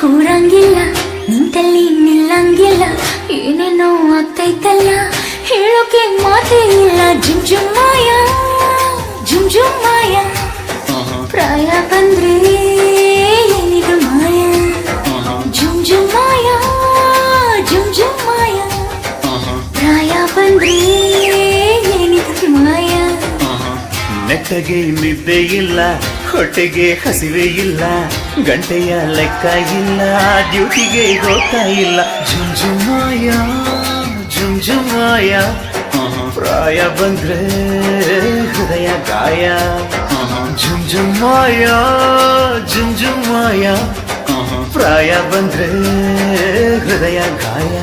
ಕೂರಂಗಿಲ್ಲ ನಿಂತಲ್ಲಿ ನಿಲ್ಲಂಗಿಲ್ಲ ಏನೇನೋ ಆಗ್ತೈತಲ್ಲ ಹೇಳೋಕೆ ಮಾತೇ ಇಲ್ಲ. ಜುಮ್ ಜುಂಜುಮಾಯ ಮಾಯ ಜುಮ್ ಮಾಯ. ಪ್ರಾಯ ಬಂದ್ರೆ ಏನಿದು ಮಾಯ. ಜುಮ್ ಮಾಯ ಜುಮ್ ಜುಮ್ ಮಾಯ. ಪ್ರಾಯ ಬಂದ್ರೆ ಏನಿದು ಮಾಯ. ನೆಟ್ಟಗೆ ನಿದ್ದೆ ಇಲ್ಲ. ಹೊಟ್ಟೆಗೆ ಹಸಿವೆ ಇಲ್ಲ, ಗಂಟೆಯ ಲೆಕ್ಕ ಇಲ್ಲ, ಡ್ಯೂಟಿಗೆ ಹೋಗ್ತಾ ಇಲ್ಲ. ಜುಮ್ ಜುಮಾಯ ಜುಮ್ ಜುಮಾಯ ಪ್ರಾಯ ಬಂದ್ರೆ ಹೃದಯ ಗಾಯ. ಜುಮ್ ಜುಮಾಯ ಜುಮ್ ಮಾಯಾ ಪ್ರಾಯ ಬಂದ್ರೆ ಹೃದಯ ಗಾಯ.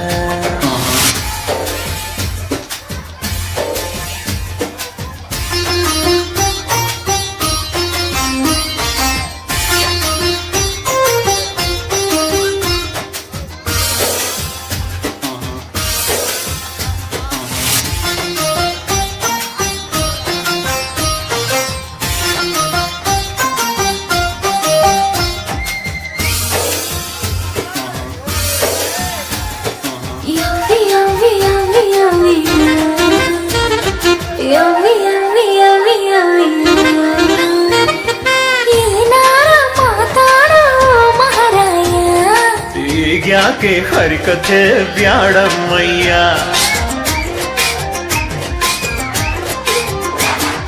ಈಗ್ಯಾಕೆ ಹರಿಕಥೆ ಬ್ಯಾಡಮ್ಮಯ್ಯ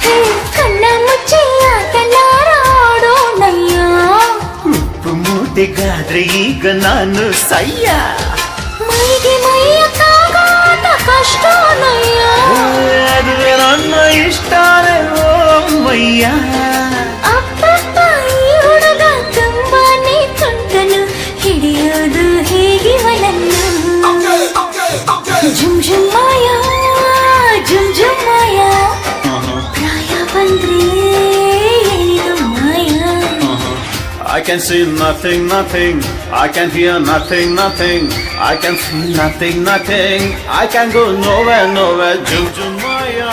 ಹೇ, ಕಣ್ಣ ಮುಚ್ಚಿ ಆಟಲಾಡೋಣಯ್ಯ ಉಪ್ಪು ಮೂಟೆಗಾದ್ರೆ ಈಗ ನಾನು ಸಯ್ಯ I can see nothing, nothing. I can hear nothing, nothing. I can feel nothing, nothing. I can go nowhere, nowhere. Jum jum maya,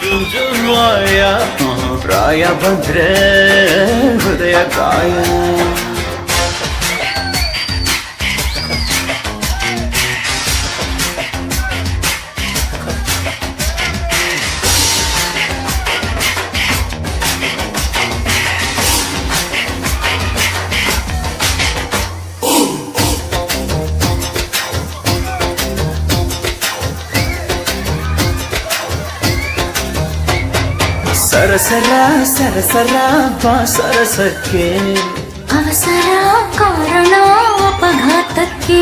jum jum maya. ಪ್ರಾಯ ಬಂದ್ರೆ ಹೃದಯ ಗಾಯ ಸರಸರ ಸರಸರ ಬಾ ಸರಸಕ್ಕೆ ಅವಸರ ಕಾರಣ ಅಪಘಾತಕ್ಕೆ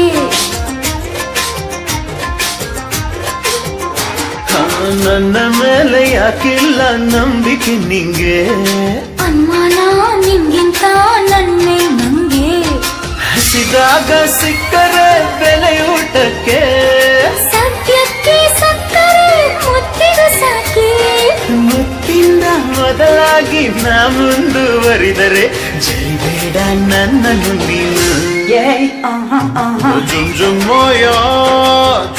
ಹಾ, ನನ್ನ ಮೇಲೆ ಯಾಕಿಲ್ಲ ನಂಬಿಕೆ ನಿಂಗೆ ಅನುಮಾನ ನಿಮ್ಗಿಂತ ನನ್ನೆ ನಂಗೆ ಹಸಿದಾಗ ಸಿಕ್ಕರೆ ಬೆಲೆ ಊಟಕ್ಕೆ ಮೊದಲಾಗಿ ನಾ ಮುಂದುವರಿದರೆ ಜೈಬೇಡ ನನ್ನನ್ನು ನೀನು ಜುಮ್ ಜುಮ್ ಮಾಯ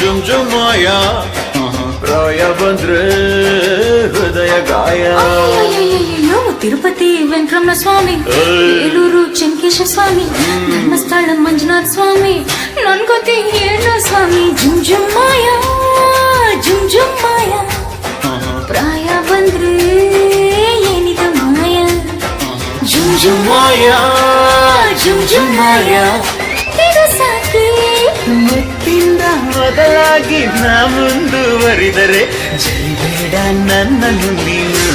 ಜುಮ್ ಜುಮ್ ಮಾಯ ಪ್ರಾಯ ಬಂದ್ರೆ ಹೃದಯ ಗಾಯ ಅಯ್ಯಯ್ಯಯ್ಯಯ್ಯೋ, ತಿರುಪತಿ ವೆಂಕಟರಮಣ ಸ್ವಾಮಿ ಏಯ್. ಏಲೂರು ಚೆಂಕೇಶ ಸ್ವಾಮಿ ಧರ್ಮಸ್ಥಳ ಮಂಜುನಾಥ ಸ್ವಾಮಿ ನನ್ ಗೊತ್ತಿ ಏನು ಸ್ವಾಮಿ ಜುಮಾಯ ಜುಮಾಯ ಮುತ್ತಿಂದ ಮೊದಲಾಗಿ ನಾ ಮುಂದುವರಿದರೆ ಜರಿಬೇಡ ನನ್ನನ್ನು ನೀನು.